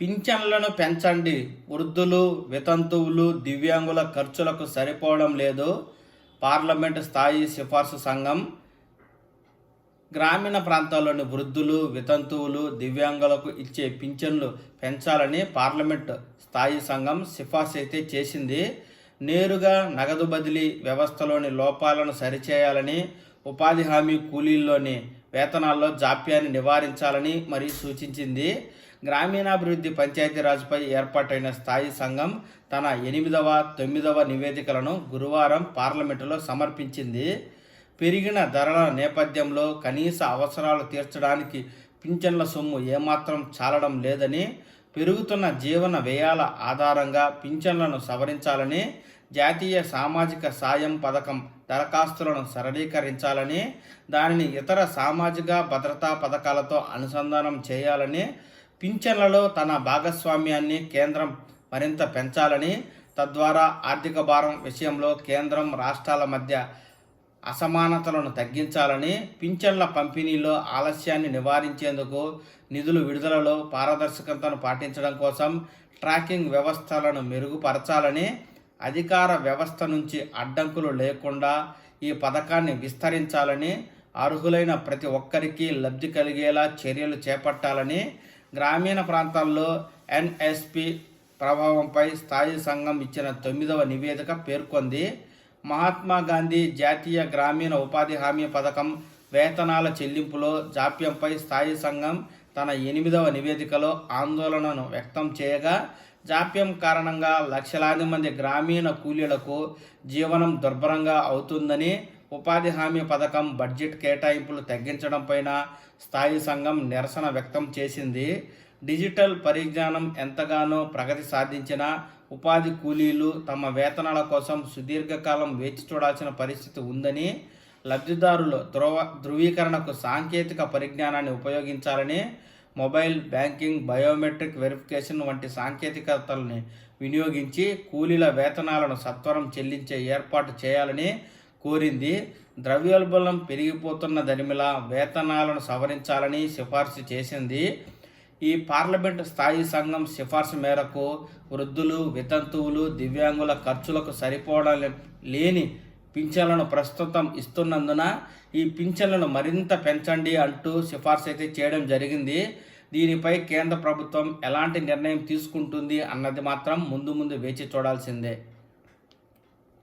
పింఛన్లను పెంచండి. వృద్ధులు వితంతువులు దివ్యాంగుల ఖర్చులకు సరిపోవడం లేదు. పార్లమెంటు స్థాయి సిఫార్సు సంఘం. గ్రామీణ ప్రాంతాల్లోని వృద్ధులు వితంతువులు దివ్యాంగులకు ఇచ్చే పింఛన్లు పెంచాలని పార్లమెంట్ స్థాయి సంఘం సిఫార్సు అయితే చేసింది. నేరుగా నగదు బదిలీ వ్యవస్థలోని లోపాలను సరిచేయాలని ఉపాధి హామీ కూలీల్లోని వేతనాల్లో జాప్యాన్ని నివారించాలని మరి సూచించింది. గ్రామీణాభివృద్ధి పంచాయతీరాజ్పై ఏర్పాటైన స్థాయి సంఘం తన ఎనిమిదవ తొమ్మిదవ నివేదికలను గురువారం పార్లమెంటులో సమర్పించింది. పెరిగిన ధరల నేపథ్యంలో కనీస అవసరాలు తీర్చడానికి పింఛన్ల సొమ్ము ఏమాత్రం చాలడం లేదని పెరుగుతున్న జీవన వ్యయాల ఆధారంగా పింఛన్లను సవరించాలని జాతీయ సామాజిక సాయం పథకం దరఖాస్తులను సరళీకరించాలని దానిని ఇతర సామాజిక భద్రతా పథకాలతో అనుసంధానం చేయాలని పింఛన్లలో తన భాగస్వామ్యాన్ని కేంద్రం మరింత పెంచాలని తద్వారా ఆర్థిక భారం విషయంలో కేంద్రం రాష్ట్రాల మధ్య అసమానతలను తగ్గించాలని పింఛన్ల పంపిణీలో ఆలస్యాన్ని నివారించేందుకు నిధులు విడుదలలో పారదర్శకతను పాటించడం కోసం ట్రాకింగ్ వ్యవస్థలను మెరుగుపరచాలని అధికార వ్యవస్థ నుంచి అడ్డంకులు లేకుండా ఈ పథకాన్ని విస్తరించాలని అర్హులైన ప్రతి ఒక్కరికి లబ్ధి కలిగేలా చర్యలు చేపట్టాలని గ్రామీణ ప్రాంతాల్లో ఎన్ఎస్పి ప్రభావంపై స్థాయి సంఘం ఇచ్చిన తొమ్మిదవ నివేదిక పేర్కొంది. మహాత్మా గాంధీ జాతీయ గ్రామీణ ఉపాధి హామీ పథకం వేతనాల చెల్లింపులో జాప్యంపై స్థాయి సంఘం తన ఎనిమిదవ నివేదికలో ఆందోళనను వ్యక్తం చేయగా జాప్యం కారణంగా లక్షలాది మంది గ్రామీణ కూలీలకు జీవనం దుర్భరంగా అవుతుందని ఉపాధి హామీ పథకం బడ్జెట్ కేటాయింపులు తగ్గించడంపైన స్థాయి సంఘం నిరసన వ్యక్తం చేసింది. డిజిటల్ పరిజ్ఞానం ఎంతగానో ప్రగతి సాధించిన ఉపాధి కూలీలు తమ వేతనాల కోసం సుదీర్ఘకాలం వేచి చూడాల్సిన పరిస్థితి ఉందని లబ్ధిదారులు ధృవ ధృవీకరణకు సాంకేతిక పరిజ్ఞానాన్ని ఉపయోగించాలని మొబైల్ బ్యాంకింగ్ బయోమెట్రిక్ వెరిఫికేషన్ వంటి సాంకేతికతల్ని వినియోగించి కూలీల వేతనాలను సత్వరం చెల్లించే ఏర్పాటు చేయాలని కోరింది. ద్రవ్యోల్బణం పెరిగిపోతున్న దరిమిలా వేతనాలను సవరించాలని సిఫార్సు చేసింది. ఈ పార్లమెంటు స్థాయి సంఘం సిఫార్సు మేరకు వృద్ధులు వితంతువులు దివ్యాంగుల ఖర్చులకు సరిపోవడం లేని పింఛన్లను ప్రస్తుతం ఇస్తున్నందున ఈ పింఛన్లను మరింత పెంచండి అంటూ సిఫార్సు అయితే చేయడం జరిగింది. దీనిపై కేంద్ర ప్రభుత్వం ఎలాంటి నిర్ణయం తీసుకుంటుంది అన్నది మాత్రం ముందు ముందు వేచి చూడాల్సిందే.